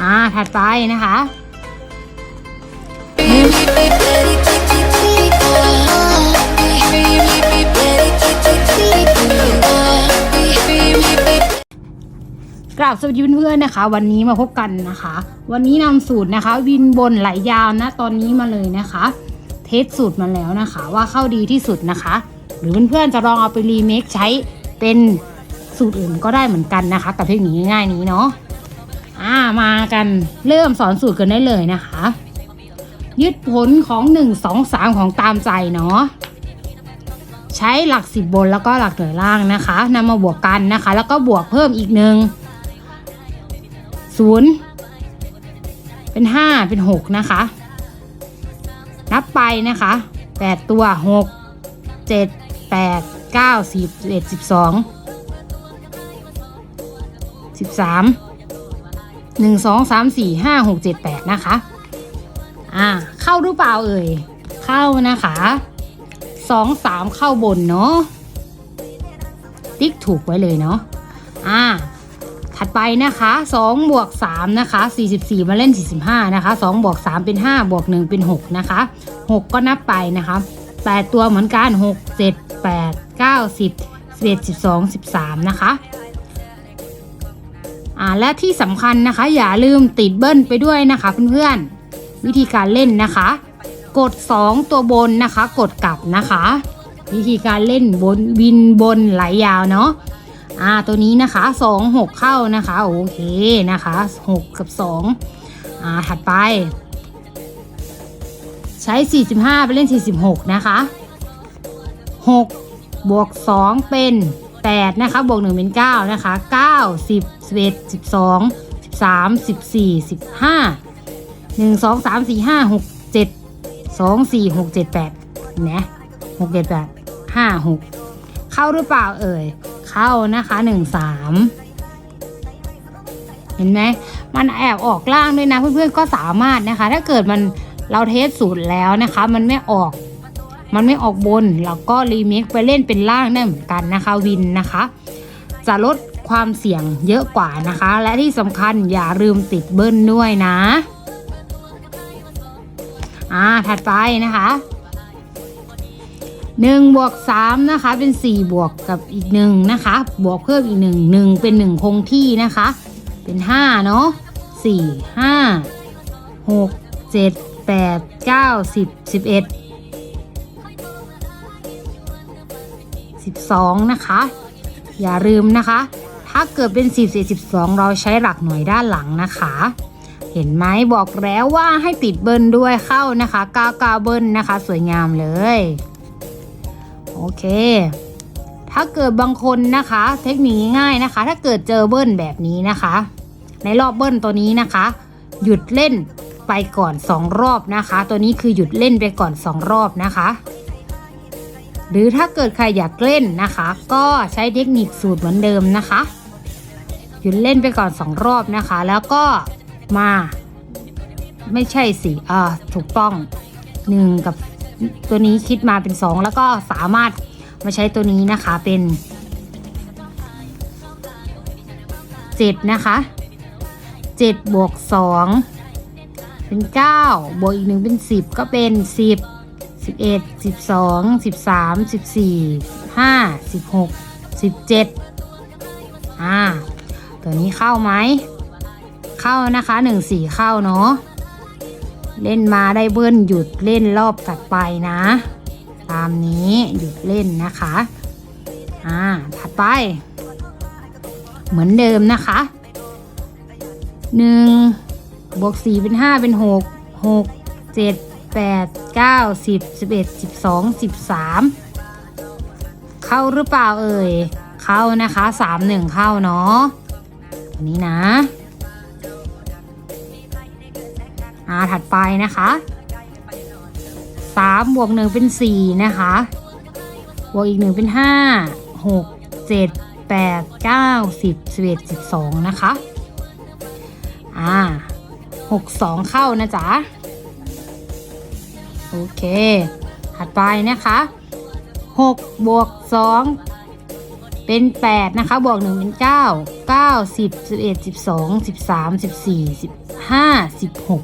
อ่า ถัดไปนะคะกราบสวัสดีเพื่อนๆนะคะ วันนี้มาพบกันนะคะ วันนี้นำสูตรนะคะ วินบนไหลยาวนะตอนนี้มาเลยนะคะ เทสสูตรมาแล้วนะคะ ว่าเข้าดีที่สุดนะคะ หรือเพื่อนๆจะลองเอาไปรีเมคใช้เป็นสูตรอื่นก็ได้เหมือนกันนะคะ กับเทคนิคง่ายๆนี้เนาะ อ่ามากันเริ่มสอนสูตรกันได้เลยนะคะ ยึดผลของ 1 2 3 ของตามใจเนาะใช้หลักสิบบนแล้วก็หลักหน่วยล่างนะคะนำมาบวกกันนะคะ แล้วก็บวกเพิ่มอีกหนึ่งศูนย์เป็นห้าเป็นหกนะคะ นับไปนะคะแปดตัวหกเจ็ดแปดเก้าสิบสิบเอ็ดสิบสองสิบสาม หนึ่งสองสามสี่ห้าหกเจ็ดแปดนะคะ อ่า เข้าหรือเปล่าเอ่ย เข้านะคะสองสามเข้าบนเนาะ ติ๊กถูกไว้เลยเนาะ อ่า ถัดไปนะคะ2บวก3นะคะ44มาเล่น45นะคะ2บวก3เป็น5บวก1เป็น6นะคะ6ก็นับไปนะคะ8ตัวเหมือนกัน6 7 8 9 10 11 12 13นะคะ อ่าและที่สำคัญนะคะ อย่าลืมติดเบิ้ลไปด้วยนะคะเพื่อนๆวิธีการเล่นนะคะ กด 2 ตัวบนนะคะ กดกลับนะคะ วิธีการเล่นบนวินบนไหลยาวเนาะอ่าตัวนี้นะคะสองหกเข้านะคะโอเคนะคะหกกับสองอ่าถัดไป ใช้ 45 ไปเล่น 46 นะคะ 6 บวก 2 เป็น 8นะคะบวก1เป็น9นะคะ9 10 11 12 13 14 15 1 2 3 4 5 6 7 2 4 6 7 8นะ6 7 8 5 6 เข้าหรือเปล่าเอ่ย เข้านะคะหนึ่งสามเห็นไหมมันแอบออกล่างด้วยนะเพื่อนๆก็สามารถนะคะ ถ้าเกิดมันเราเทสสูตรแล้วนะคะ มันไม่ออก มันไม่ออกบนเราก็รีเมคไปเล่นเป็นล่างได้เหมือนกันนะคะวินนะคะ จะลดความเสี่ยงเยอะกว่านะคะ และที่สำคัญอย่าลืมติดเบิ้ลด้วยนะอ่าถัดไปนะคะหนึ่งบวกสามนะคะเป็นสี่บวกกับอีกหนึ่งนะคะบวกเพิ่มอีกหนึ่งหนึ่งเป็นหนึ่งคงที่นะคะ เป็นห้าเนาะสี่ห้าหกเจ็ด แปดเก้าสิบสองนะคะ อย่าลืมนะคะ ถ้าเกิดเป็นสิบสี่สิบสองเราใช้หลักหน่วยด้านหลังนะคะ เห็นไหมบอกแล้วว่าให้ติดเบิ้ลด้วยเข้านะคะก้าวก้าเบิ้ลนะคะ สวยงามเลย โอเค ถ้าเกิดบางคนนะคะ เทคนิคง่ายนะคะ ถ้าเกิดเจอเบิ้ลแบบนี้นะคะ ในรอบเบิ้ลตัวนี้นะคะ หยุดเล่นไปก่อน 2 รอบนะคะ ตัวนี้คือหยุดเล่นไปก่อน 2 รอบนะคะ หรือถ้าเกิดใครอยากเล่นนะคะ ก็ใช้เทคนิคสูตรเหมือนเดิมนะคะหยุดเล่นไปก่อน2รอบนะคะ แล้วก็มา ไม่ใช่สิอ่าถูกต้อง1กับตัวนี้คิดมาเป็น2แล้วก็สามารถมาใช้ตัวนี้นะคะเป็น7นะคะ7บวก2เป็น9บวกอีก1เป็น10ก็เป็น 10 11 12 13 14 15 16 17อ่า ตัวนี้เข้าไหม เข้านะคะ1 4เข้าเนาะ เล่นมาได้เบิ้ลหยุดเล่นรอบถัดไปนะ ตามนี้หยุดเล่นนะคะ อ่า ถัดไป เหมือนเดิมนะคะหนึ่งบวกสี่เป็นห้าเป็นหกหกเจ็ด แปดเก้าสิบสิบเอ็ดสิบสองสิบสามเข้าหรือเปล่าเอ่ย เข้านะคะสามหนึ่งเข้าเนาะตัวนี้นะ อ่าถัดไปนะคะสามบวกหนึ่งเป็นสี่นะคะ บวกอีกหนึ่งเป็นห้าหกเจ็ดแปดเก้าสิบสิบเอ็ดสิบสองนะคะ อ่าหกสองเข้านะจ๊ะ โอเค ถัดไปนะคะหกบวกสองเป็นแปดนะคะบวกหนึ่งเป็นเก้าเก้าสิบสิบเอ็ดสิบสองสิบสามสิบสี่สิบห้าสิบหก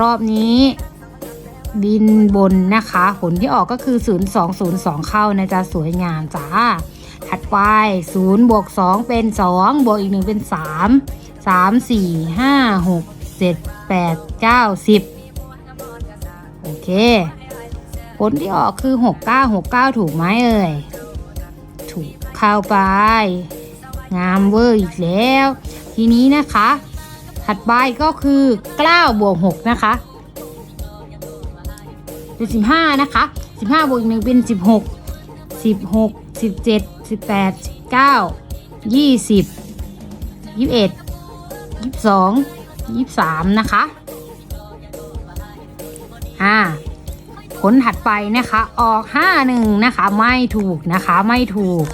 รอบนี้บินบนนะคะ ผลที่ออกก็คือ 0202 เข้านะจ๊ะสวยงามจ้า ถัดไป0บวก2เป็น 2 บวกอีก 1 เป็น 3 3 4 5 6 7 8 9 10โอ เค ผลที่ออกคือ 6969 ถูกไหมเอ่ย ถูกเข้าไป งามเวอร์อีกแล้ว ทีนี้นะคะ ถัดไปก็คือ9บวก6นะคะเป็นสิบห้านะคะสิบห้าบวกอีกหนึ่งเป็นสิบหกสิบหกสิบเจ็ดสิบแปดสิบเก้ายี่สิบยี่สิบเอ็ดยี่สิบสองยี่สิบสามนะคะ อ่าผลถัดไปนะคะ ออกห้าหนึ่งนะคะ ไม่ถูกนะคะ ไม่ถูก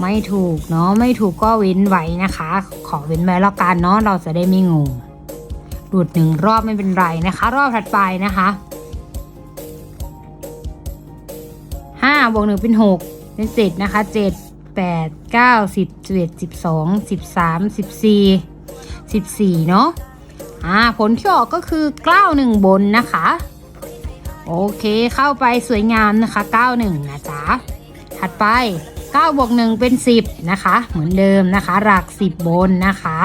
ไม่ถูกเนาะไม่ถูกก็เว้นไว้นะคะ ขอเว้นไว้แล้วกันเนาะเราจะได้ไม่งงหลุดหนึ่งรอบไม่เป็นไรนะคะ รอบถัดไปนะคะห้าบวกหนึ่งเป็นหกเป็นเจ็ดนะคะเจ็ดแปดเก้าสิบสิบเอ็ดสิบสองสิบสามสิบสี่สิบสี่เนาะ อ่าผลที่ออกก็คือเก้าหนึ่งบนนะคะ โอเคเข้าไปสวยงามนะคะเก้าหนึ่งนะจ๊ะถัดไปเก้าบวกหนึ่งเป็นสิบนะคะ เหมือนเดิมนะคะ หลักสิบบนนะคะ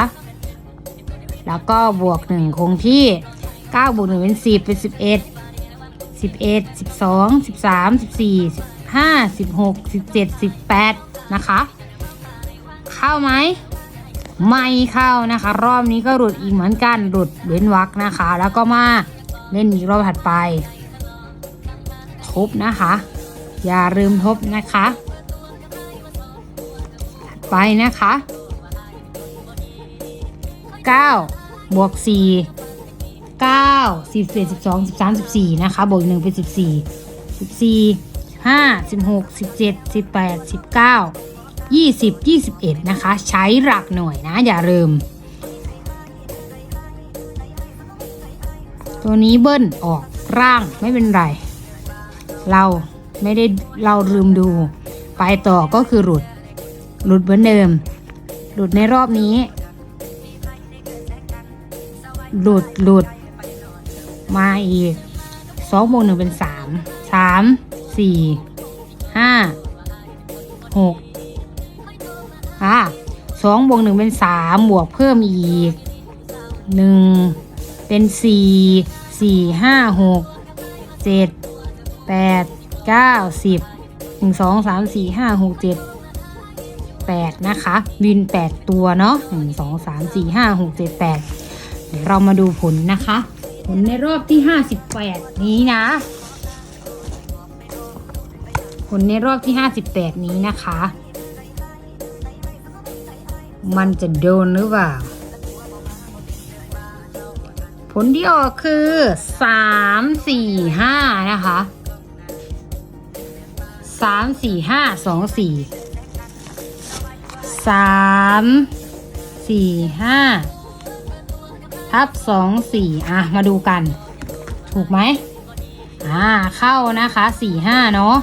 แล้วก็บวกหนึ่งคงที่เก้าบวกหนึ่งเป็นสิบเป็นสิบเอ็ดสิบเอ็ดสิบสองสิบสามสิบสี่สิบห้าสิบหกสิบเจ็ดสิบแปดนะคะ เข้าไหม ไม่เข้านะคะ รอบนี้ก็หลุดอีกเหมือนกันหลุดเว้นวรรคนะคะ แล้วก็มาเล่นอีกรอบถัดไป ทบนะคะ อย่าลืมทบนะคะถัดไปนะคะ9บวก4เก้าสิบเอ็ดสิบสองสิบสามสิบสี่นะคะบวกหนึ่งเป็นสิบสี่สิบสี่ห้าสิบหกสิบเจ็ดสิบแปดสิบเก้ายี่สิบยี่สิบเอ็ดนะคะ ใช้หลักหน่วยนะ อย่าลืม ตัวนี้เบิ้ลออกร่างไม่เป็นไร เราไม่ได้เราลืมดู ไปต่อก็คือหลุด หลุดเหมือนเดิม หลุดในรอบนี้ หลุดหลุด มาอีกสองบวกหนึ่งเป็นสามสามสี่ห้าหก อะสองบวกหนึ่งเป็นสามบวกเพิ่มอีกหนึ่งเป็นสี่สี่ห้าหกเจ็ดแปดเก้าสิบหนึ่งสองสามสี่ห้าหกเจ็ดแปดนะคะวินแปดตัวเนาะหนึ่งสองสามสี่ห้าหกเจ็ดแปดเดี๋ยวเรามาดูผลนะคะ ผลในรอบที่58นี้นะ ผลในรอบที่58นี้นะคะ มันจะโดนหรือเปล่า ผลที่ออกคือ3 4 5นะคะ3 4 5 2 4 3 4 5ทับสองสี่อะ มาดูกัน ถูกไหมอ่า เข้านะคะสี่ห้าเนาะ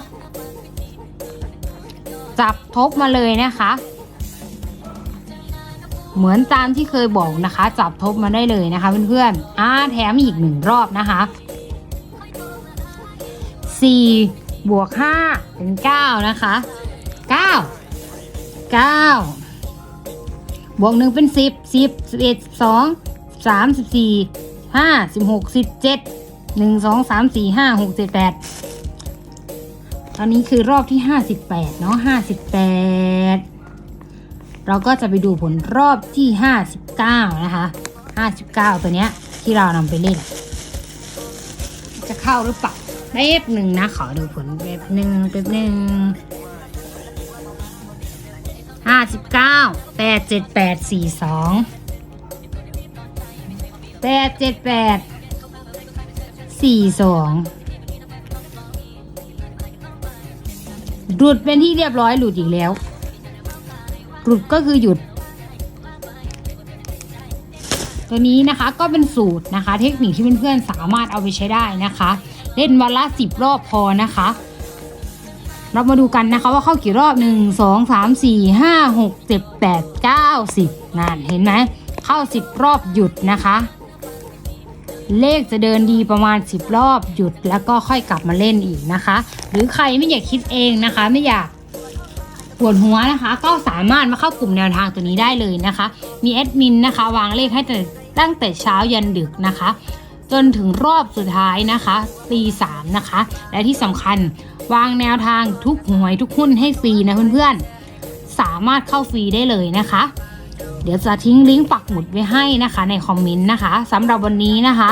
จับทบมาเลยนะคะ เหมือนตามที่เคยบอกนะคะ จับทบมาได้เลยนะคะเพื่อนๆอ่าแถมอีกหนึ่งรอบนะคะ 4 บวก 5 เป็น 9 นะคะ 9 9 บวก 1 เป็น 10 10 11 2 3 14 5 16 17 1 2 3 4 5 6 7 8 ตอนนี้คือรอบที่ 58 เนาะ58 เราก็จะไปดูผลรอบที่ห้าสิบเก้านะคะห้าสิบเก้าตัวเนี้ยที่เรานำไปเล่น จะเข้าหรือเปล่าแป๊บหนึ่งนะ ขอดูผลแป๊บหนึ่งแป๊บหนึ่งห้าสิบเก้าแปดเจ็ดแปดสี่สองแปดเจ็ดแปดสี่สองหลุดเป็นที่เรียบร้อยหลุดอีกแล้ว หลุดก็คือหยุด ตัวนี้นะคะก็เป็นสูตรนะคะ เทคนิคที่เพื่อนๆสามารถเอาไปใช้ได้นะคะ เล่นวันละสิบรอบพอนะคะ เรามาดูกันนะคะว่าเข้ากี่รอบหนึ่งสองสามสี่ห้าหกเจ็ดแปดเก้าสิบนั่นเห็นไหมเข้าสิบรอบหยุดนะคะเลขจะเดินดีประมาณ 10 รอบหยุดแล้วก็ค่อยกลับมาเล่นอีกนะคะ หรือใครไม่อยากคิดเองนะคะ ไม่อยาก ปวดหัวนะคะ ก็สามารถมาเข้ากลุ่มแนวทางตัวนี้ได้เลยนะคะ มีแอดมินนะคะ วางเลขให้แต่ตั้งแต่เช้ายันดึกนะคะ จนถึงรอบสุดท้ายนะคะตีสามนะคะ และที่สำคัญวางแนวทางทุกหวยทุกหุ้นให้ฟรีนะเพื่อนๆ สามารถเข้าฟรีได้เลยนะคะ เดี๋ยวจะทิ้งลิงก์ปักหมุดไว้ให้นะคะ ในคอมเมนต์นะคะสำหรับวันนี้นะคะ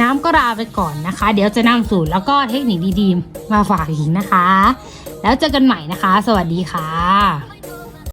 น้ำก็ลาไปก่อนนะคะ เดี๋ยวจะนำสูตรแล้วก็เทคนิคดีๆ มาฝากอีกนะคะ แล้วเจอกันใหม่นะคะ สวัสดีค่ะ